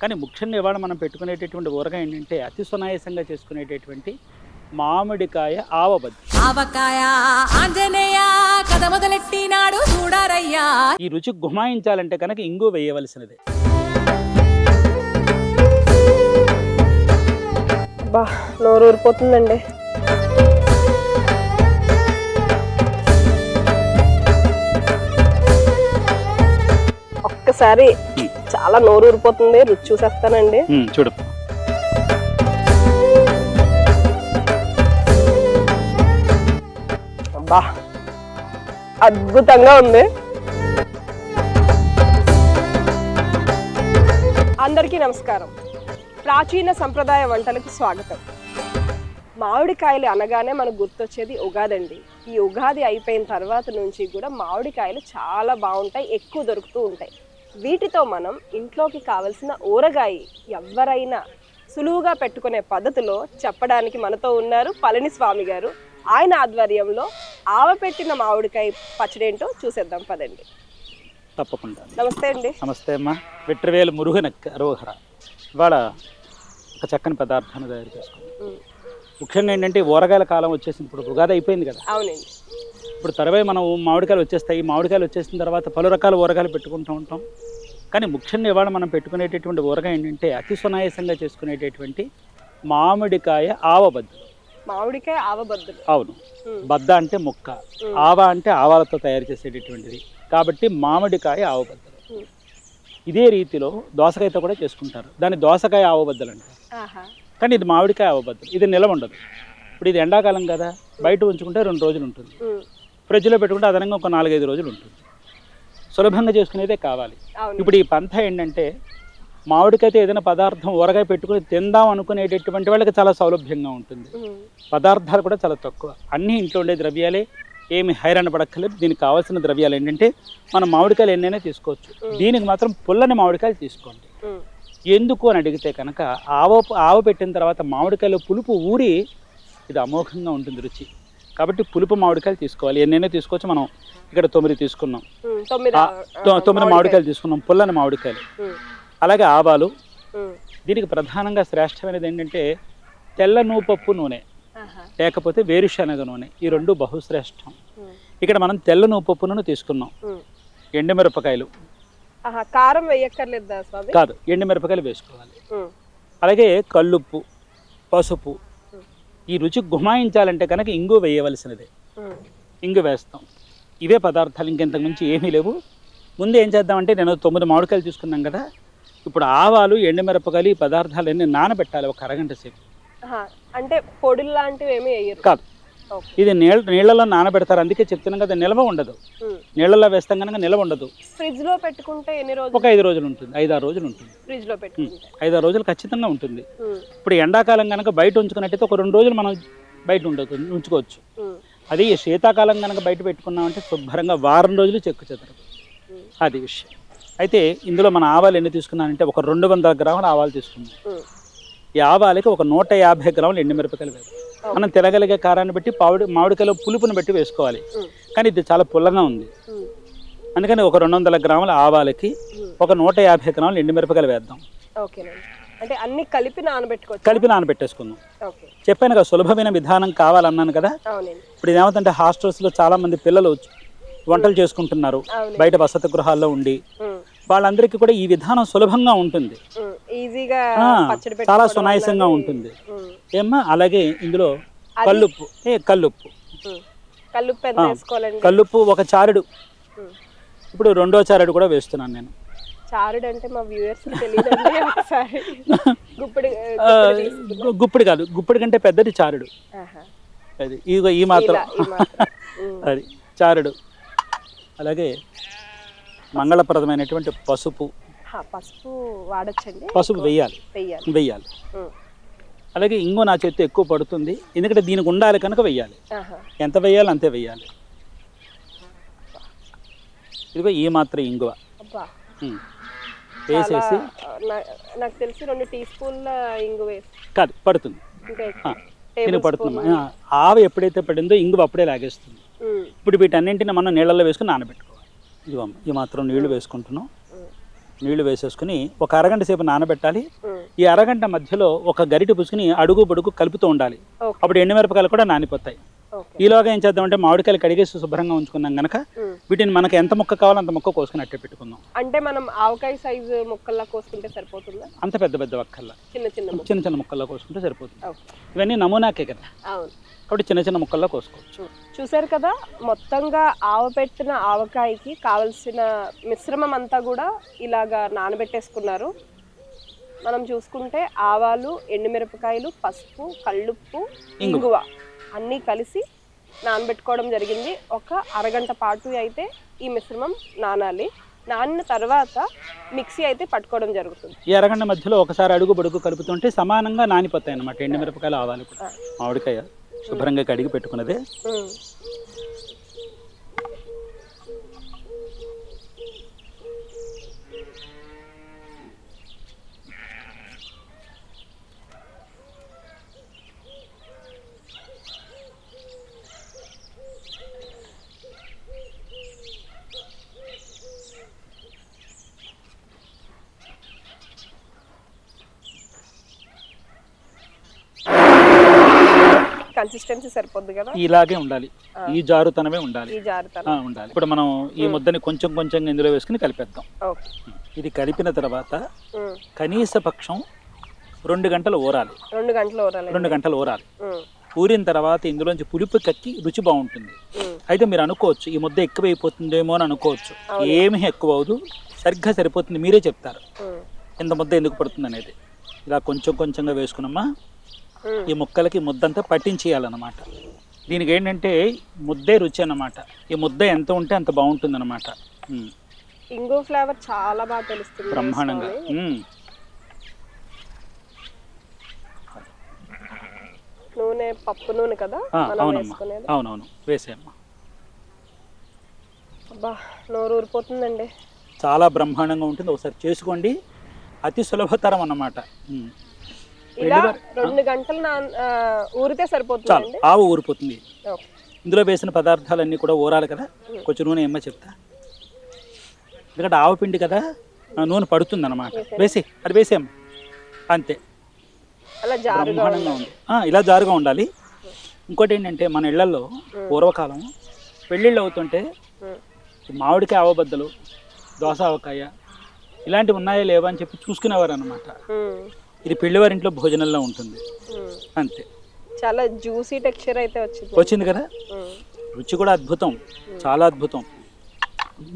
కానీ ముఖ్యంగా ఇవాళ మనం పెట్టుకునేటటువంటి ఊరగాయ ఏంటంటే అతి సునాయాసంగా చేసుకునేటటువంటి మామిడికాయ ఆవబద్ది ఆవకాయ ఆంజనేయ కథ మొదలెట్టినాడు చూడారయ్యా. ఈ రుచి గుమాయించాలంటే కనుక ఇంగు వేయవలసినదే. బా నోరు ఊరిపోతుందండి. ఒక్కసారి చాలా నోరు ఊరిపోతుంది రుచి చూసేస్తానండి. చూడు. అబ్బా అద్భుతంగా ఉంది. అందరికీ నమస్కారం. ప్రాచీన సంప్రదాయ వంటలకు స్వాగతం. మామిడికాయలు అనగానే మనకు గుర్తొచ్చేది ఉగాది అండి ఈ ఉగాది అయిపోయిన తర్వాత నుంచి కూడా మామిడికాయలు చాలా బాగుంటాయి ఎక్కువ దొరుకుతూ ఉంటాయి. వీటితో మనం ఇంట్లోకి కావలసిన ఊరగాయ ఎవరైనా సులువుగా పెట్టుకునే పద్ధతిలో చెప్పడానికి మనతో ఉన్నారు పళనిస్వామి గారు. ఆయన ఆధ్వర్యంలో ఆవపెట్టిన మామిడికాయ పచ్చడేంటో చూసేద్దాం పదండి. తప్పకుండా. నమస్తే అండి. నమస్తే అమ్మా. వెట్రవేలు మురుగన రోహర ఇవాళ ఒక చక్కని పదార్థాన్ని తయారు చేసుకున్నాం. ఉమ్, ముఖ్యంగా ఏంటంటే ఊరగాయల కాలం వచ్చేసింది. ఇప్పుడు ఉగాది అయిపోయింది కదా. అవునండి. ఇప్పుడు తర్వాత మనం మామిడికాయలు వచ్చేస్తాయి. మామిడికాయలు వచ్చేసిన తర్వాత పలు రకాల ఊరగాయలు పెట్టుకుంటూ ఉంటాం. కానీ ముఖ్యంగా ఇవాళ మనం పెట్టుకునేటటువంటి ఊరగాయ ఏంటంటే అతి సునాయాసంగా చేసుకునేటటువంటి మామిడికాయ ఆవబద్దు మామిడికాయ ఆవబద్దులు అవును. బద్ద అంటే ముక్క. ఆవ అంటే ఆవాలతో తయారు చేసేటటువంటిది. కాబట్టి మామిడికాయ ఆవబద్దలు. ఇదే రీతిలో దోసకాయతో కూడా చేసుకుంటారు. దాన్ని దోసకాయ ఆవబద్దలు అంటారు. కానీ ఇది మామిడికాయ ఆవబద్దలు ఇది నిలవ ఉండదు. ఇప్పుడు ఇది ఎండాకాలం కదా. బయట ఉంచుకుంటే రెండు రోజులు ఉంటుంది. ఫ్రిడ్జ్లో పెట్టుకుంటే అదనంగా ఒక నాలుగైదు రోజులు ఉంటుంది. సులభంగా చేసుకునేదే కావాలి. ఇప్పుడు ఈ పంథ ఏంటంటే మామిడికైతే ఏదైనా పదార్థం ఊరగాయ పెట్టుకుని తిందాం అనుకునేటటువంటి వాళ్ళకి చాలా సౌలభ్యంగా ఉంటుంది. పదార్థాలు కూడా చాలా తక్కువ. అన్నీ ఇంట్లో ఉండే ద్రవ్యాలే. ఏమి హైరాణ పడక్కర్లేదు. దీనికి కావాల్సిన ద్రవ్యాలు ఏంటంటే మనం మామిడికాయలు ఎన్నైనా తీసుకోవచ్చు. దీనికి మాత్రం పుల్లని మామిడికాయలు తీసుకోండి. ఎందుకు అని అడిగితే కనుక ఆవ ఆవ పెట్టిన తర్వాత మామిడికాయలు పులుపు ఊరి ఇది అమోఘంగా ఉంటుంది రుచి. కాబట్టి పులుపు మామిడికాయలు తీసుకోవాలి. ఎన్నైనా తీసుకోవచ్చు. మనం ఇక్కడ తొమ్మిది తీసుకున్నాం. తొమ్మిది మామిడికాయలు. తీసుకున్నాం. పుల్లని మామిడికాయలు. అలాగే ఆవాలు. దీనికి ప్రధానంగా శ్రేష్టమైనది ఏంటంటే తెల్ల నూపప్పు నూనె లేకపోతే వేరుశనగ నూనె. ఈ రెండు బహుశ్రేష్టం. ఇక్కడ మనం తెల్ల నూపప్పు నూనె తీసుకున్నాం. ఎండుమిరపకాయలు. కారం వేయక్కర్లేదా కాదు ఎండుమిరపకాయలు వేసుకోవాలి. అలాగే కల్లుప్పు పసుపు ఈ రుచి గుమాయించాలంటే కనుక ఇంగు వేయవలసినదే. ఉమ్, ఇంగు వేస్తాం. ఇవే పదార్థాలు ఇంకెంతకు మించి ఏమీ లేవు. ముందు ఏం చేద్దామంటే నేను తొమ్మిది మామిడికాయలు తీసుకున్నాం కదా ఇప్పుడు ఆవాలు ఎండుమిరపకాయలు ఈ పదార్థాలన్నీ నానబెట్టాలి ఒక అరగంట సేపు. అంటే పొడులు లాంటివి ఏమి కాదు. ఇది నీళ్ళ నీళ్ళలో నానబెడతారు. అందుకే చెప్తున్నాం కదా నిల్వ ఉండదు. ఉమ్. నీళ్ళలో వేస్తాం కనుక నిల్వ ఉండదు. ఫ్రిడ్జ్లో పెట్టుకుంటే ఎన్ని రోజులు? ఒక ఐదు రోజులు ఉంటుంది. ఐదు ఆరు రోజులు ఉంటుంది. ఫ్రిడ్జ్లో పెట్టుకుంటే. ఐదు ఆరు రోజులు ఖచ్చితంగా ఉంటుంది. ఉమ్, ఇప్పుడు ఎండాకాలం కనుక బయట ఉంచుకున్నట్టయితే ఒక రెండు రోజులు మనం బయట ఉండదు ఉంచుకోవచ్చు. అది శీతాకాలం కనుక బయట పెట్టుకున్నామంటే శుభ్రంగా వారం రోజులు చెక్కు చెదరదు. ఉమ్, అది విషయం. అయితే ఇందులో మన ఆవాలు ఎన్ని తీసుకున్నానంటే ఒక రెండు వందల గ్రాముల ఆవాలు తీసుకున్నాం ఈ ఆవాలకి ఒక నూట యాభై గ్రాములు ఎండుమిరపకాయలు వేయాలి. మనం తినగలిగే కారాన్ని బట్టి పావుడి మామిడికాయలో పులుపుని బట్టి వేసుకోవాలి. కానీ ఇది చాలా పుల్లగా ఉంది. అందుకని ఒక రెండు వందల గ్రాముల ఆవాలకి. ఒక నూట యాభై గ్రాములు ఎండుమిరపకాయలు వేద్దాం. అంటే అన్ని కలిపి నానబెట్టుకోవచ్చు? కలిపి నానబెట్టేసుకుందాం. చెప్పాను కదా సులభమైన విధానం కావాలన్నాను కదా. ఇప్పుడు ఏమవుతుంటే హాస్టల్స్లో చాలా మంది పిల్లలు వంటలు చేసుకుంటున్నారు. బయట వసతి గృహాల్లో ఉండి వాళ్ళందరికీ కూడా ఈ విధానం సులభంగా ఉంటుంది. ఈజీగా చాలా సునాయాసంగా ఉంటుంది. ఏమ్మా అలాగే ఇందులో కల్లుప్పు. ఏ కల్లుప్పు. కల్లుప్పు ఒక చారుడు. ఇప్పుడు రెండో చారుడు కూడా వేస్తున్నాను నేను. చారుడు అంటే మా గుప్పిడి కాదు గుప్పిడి కంటే పెద్దది చారుడు. అది ఇదిగో ఈ మాత్రం. అది చారుడు. అలాగే మంగళప్రదమైనటువంటి పసుపు. పసుపు వాడచ్చండి. పసుపు వెయ్యాలి వెయ్యాలి అలాగే ఇంకో నా చేతి ఎక్కువ పడుతుంది. ఎందుకంటే దీనికి ఉండాలి కనుక వెయ్యాలి. ఎంత వెయ్యాలి అంతే వెయ్యాలి ఇదిగో ఈ మాత్రం ఇంగువ. వేసేసి నాకు తెలిసి రెండు టీ స్పూన్ల ఇంగు కాదు పడుతుంది. దీనికి పడుతుంది. ఆవి ఎప్పుడైతే పడిందో ఇంగువ అప్పుడే లాగేస్తుంది. ఇప్పుడు వీటన్నింటిని మనం నీళ్ళల్లో వేసుకుని నానబెట్టుకోవాలి. ఇదిగో అమ్మ, ఈ మాత్రం నీళ్ళు వేసుకుంటున్నాం. నీళ్ళు వేసేసుకుని ఒక అరగంట సేపు నానబెట్టాలి. ఈ అరగంట మధ్యలో ఒక గరిటె పుసుకుని అడుగు బొడుగు కలుపుతూ ఉండాలి. అప్పుడు ఎండుమిరపకాయలు కూడా నానిపోతాయి. ఈలోగా ఏం చేద్దామంటే మామిడికాయలు కడిగేసి శుభ్రంగా ఉంచుకున్నాం గనక. వీటిని మనకు ఎంత ముక్క కావాలో అంత ముక్క కోసుకుని అట్టే పెట్టుకుందాం. అంటే మనం ఆవకాయ సైజు ముక్కల్లా కోసుకుంటే సరిపోతుందా? అంత పెద్ద పెద్ద వక్కల్లా చిన్న చిన్న చిన్న చిన్న ముక్కల్లో కోసుకుంటే సరిపోతుంది. ఇవన్నీ నమూనాకే కదా. అవును. కాబట్టి చిన్న చిన్న ముక్కల్లో కోసుకోవచ్చు. చూ- చూశారు కదా మొత్తంగా ఆవపెట్టిన ఆవకాయకి కావలసిన మిశ్రమం అంతా కూడా ఇలాగా నానబెట్టేసుకున్నారు. మనం చూసుకుంటే ఆవాలు ఎండుమిరపకాయలు పసుపు కళ్ళుప్పు ఇంగువ అన్నీ కలిసి నానబెట్టుకోవడం జరిగింది. ఒక అరగంట పాటు అయితే ఈ మిశ్రమం నానాలి. నానిన తర్వాత మిక్సీ అయితే పట్టుకోవడం జరుగుతుంది. ఈ అరగంట మధ్యలో ఒకసారి అడుగు బొడుగు కలుపుతుంటే సమానంగా నానిపోతాయి అన్నమాట ఎండుమిరపకాయలు ఆవాలి కూడా. మామిడికాయ. శుభ్రంగా కడిగి పెట్టుకున్నదే. కన్సిస్టెన్సీ సరిపోద్ది కదా? ఇలాగే ఉండాలి. ఈ జారుతనమే ఉండాలి. ఈ జారుతాను. ఆ, ఉండాలి. ఇప్పుడు మనం ఈ ముద్దని కొంచెం కొంచెం ఇందులో వేసుకుని కలిపేద్దాం. ఇది కలిపిన తర్వాత. కనీస పక్షం రెండు గంటలు ఊరాలి. రెండు గంటలు ఊరాలి రెండు గంటలు ఊరాలి. ఊరిన తర్వాత ఇందులోంచి పులుపు కక్కి రుచి బాగుంటుంది. అయితే మీరు అనుకోవచ్చు ఈ ముద్ద ఎక్కువైపోతుందేమో అని అనుకోవచ్చు. ఏమీ ఎక్కువ అవదు సరిగ్గా సరిపోతుంది మీరే చెప్తారు. ఇంత ముద్ద ఎందుకు పడుతుంది అనేది. ఇలా కొంచెం కొంచెంగా వేసుకున్నామా. ఈ ముక్కలకి ముద్దంతా పట్టించేయాలన్నమాట. దీనికి ఏంటంటే ముద్దే రుచి అన్నమాట ఈ ముద్ద ఎంత ఉంటే అంత బాగుంటుంది అనమాట ఇంగో ఫ్లేవర్ చాలా బాగా తెలుస్తుంది బ్రహ్మాండంగా. నూనె పప్పు నూనె కదా? అవునమ్మా. అవునవును. వేసేయమ్మా. అబ్బా నోరు ఊరిపోతుందండి. చాలా బ్రహ్మాండంగా ఉంటుంది. ఒకసారి చేసుకోండి. అతి సులభతరం అన్నమాట. ఇలా రెండు గంటలు ఊరితే చాలు సరిపోతుందండి ఆవు ఊరిపోతుంది. ఇందులో వేసిన పదార్థాలన్నీ కూడా ఊరాలి కదా? కొంచెం నూనె ఏమో చెప్తా? ఎందుకంటే ఆవు పిండి కదా నూనె పడుతుంది అనమాట వేసి అది వేసేయమ్మా అంతే. బ్రహ్మాండంగా ఉంది. ఇలా జారుగా ఉండాలి. ఇంకోటి ఏంటంటే మన ఇళ్ళలో పూర్వకాలం పెళ్ళిళ్ళు అవుతుంటే మామిడికాయ ఆవబద్దలు దోస ఆవకాయ ఇలాంటివి ఉన్నాయా లేవా అని చెప్పి చూసుకునేవారు అనమాట ఇది పెళ్ళివారింట్లో భోజనంలో ఉంటుంది. అంతే. చాలా జ్యూసీ టెక్స్చర్ అయితే వచ్చింది. వచ్చింది కదా? రుచి కూడా అద్భుతం. చాలా అద్భుతం.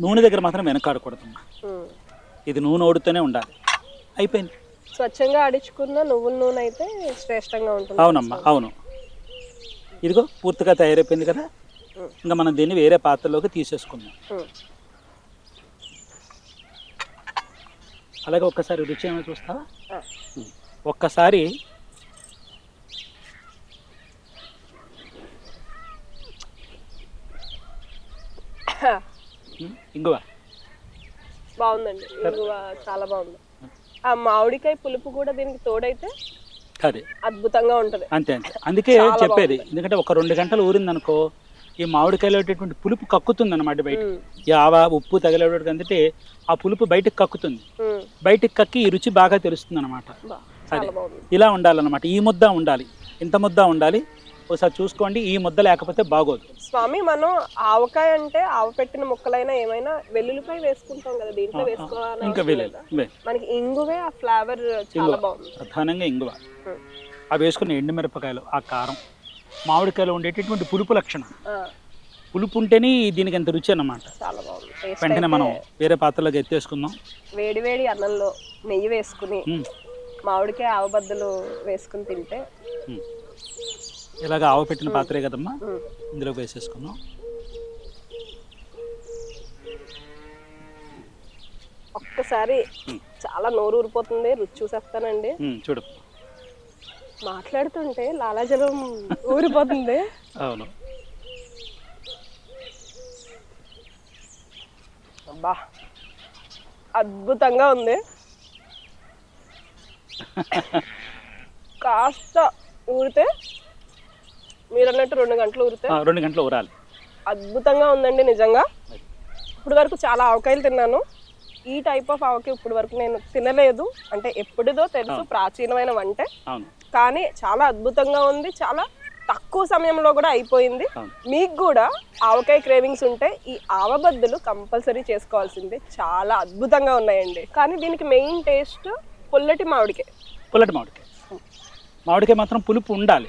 నూనె దగ్గర మాత్రం వెనకాడకూడదమ్మా ఉమ్. ఇది నూనె ఓడుతూనే ఉండాలి. అయిపోయింది. స్వచ్ఛంగా ఆడించుకున్న నువ్వుల నూనె అయితే శ్రేష్టంగా ఉంటుంది. అవునమ్మా అవును. ఇదిగో పూర్తిగా తయారైపోయింది కదా? ఇంకా మనం దీన్ని వేరే పాత్రలోకి తీసేసుకుందాం. అలాగే ఒక్కసారి రుచి ఏమో చూస్తావా. ఒక్కసారి ఇంగువ. బాగుందండి. ఇంగువ చాలా బాగుంది. ఆ మామిడికాయ పులుపు కూడా దీనికి తోడైతే అదే. అద్భుతంగా ఉంటది. అంతే అంతే. అందుకే చెప్పేది. ఎందుకంటే ఒక రెండు గంటలు ఊరిందనుకో ఈ మామిడికాయలో ఉండేటువంటి పులుపు కక్కుతుంది అనమాట బయట ఆవ ఉప్పు తగిలేటప్పుడు అందుకే ఆ పులుపు బయటకు కక్కుతుంది. బయటకు కక్కి ఈ రుచి బాగా తెలుస్తుంది అనమాట బాగుంది. ఇలా ఉండాలన్నమాట. ఈ ముద్ద ఉండాలి. ఇంత ముద్ద ఉండాలి. ఒకసారి చూసుకోండి. ఈ ముద్ద లేకపోతే బాగోదు. స్వామి మనం ఆవకాయ అంటే ఆవ పెట్టిన ముక్కలైనా ఏమైనా వెల్లుల్లిపాయ వేసుకుంటాం కదా దీంట్లో వేసుకోవాలని ఇంకా. మనకి ఇంగువే ఆ ఫ్లేవర్ చాలా బాగుంది. ప్రధానంగా ఇంగువ. అవి వేసుకున్న ఎండుమిరపకాయలు ఆ కారం మామిడికాయలు ఉండేటటువంటి పులుపు లక్షణం. పులుపు ఉంటేనే దీనికి ఎంత రుచి అన్నమాట. చాలా బాగుంది. టేస్ట్ వెంటనే మనం వేరే పాత్రలోకి ఎత్తేసుకుందాం. వేడి వేడి అన్నంలో నెయ్యి వేసుకుని మామిడికాయ ఆవబద్దలు వేసుకుని తింటే. ఇలాగ ఆవు పెట్టిన పాత్రే కదమ్మా? ఉమ్, ఇందులోకి వేసేసుకుందాం. ఒక్కసారి చాలా నోరు ఊరిపోతుంది రుచి చూసేస్తానండి. చూడు. మాట్లాడుతుంటే లాలాజలం ఊరిపోతుంది. అవును. అబ్బా అద్భుతంగా ఉంది. కాస్త ఊరితే మీరు అన్నట్టు రెండు గంటలు ఊరితే రెండు గంటలు ఊరాలి. అద్భుతంగా ఉందండి నిజంగా. ఇప్పుడు వరకు చాలా ఆవకాయలు తిన్నాను. ఈ టైప్ ఆఫ్ ఆవకాయ ఇప్పుడు వరకు నేను తినలేదు. అంటే ఎప్పుడుదో తెలుసు. ప్రాచీనమైన వంటే. అవును. కానీ చాలా అద్భుతంగా ఉంది. చాలా తక్కువ సమయంలో కూడా అయిపోయింది. మీకు కూడా ఆవకాయ క్రేవింగ్స్ ఉంటే ఈ ఆవబద్దులు కంపల్సరీ చేసుకోవాల్సిందే. చాలా అద్భుతంగా ఉన్నాయండి. కానీ దీనికి మెయిన్ టేస్ట్ పుల్లటి మామిడికాయ పుల్లటి మామిడికాయ మామిడికాయ మాత్రం పులుపు ఉండాలి.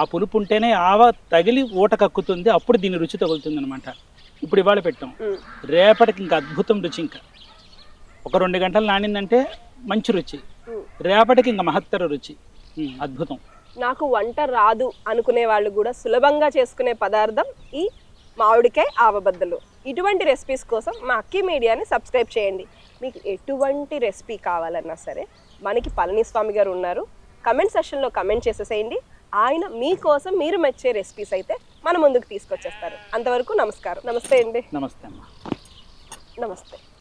ఆ పులుపు ఉంటేనే ఆవ తగిలి ఊట కక్కుతుంది. అప్పుడు దీని రుచి తగులుతుంది అనమాట ఇప్పుడు ఇవాళ పెట్టాం. రేపటికి ఇంకా అద్భుతం రుచి ఇంకా. ఒక రెండు గంటలు నానిందంటే మంచి రుచి. రేపటికి ఇంకా మహత్తర రుచి. అద్భుతం. నాకు వంట రాదు అనుకునే వాళ్ళు కూడా సులభంగా చేసుకునే పదార్థం ఈ మామిడికాయ ఆవబద్దలు. ఇటువంటి రెసిపీస్ కోసం మా అక్కి మీడియాని సబ్స్క్రైబ్ చేయండి. మీకు ఎటువంటి రెసిపీ కావాలన్నా సరే మనకి పళనిస్వామి గారు ఉన్నారు. కమెంట్ సెషన్లో కమెంట్ చేసేసేయండి. ఆయన మీకోసం మీరు మెచ్చే రెసిపీస్ అయితే మన ముందుకు తీసుకొచ్చేస్తారు. అంతవరకు నమస్కారం. నమస్తే అండి. నమస్తే అమ్మా. నమస్తే.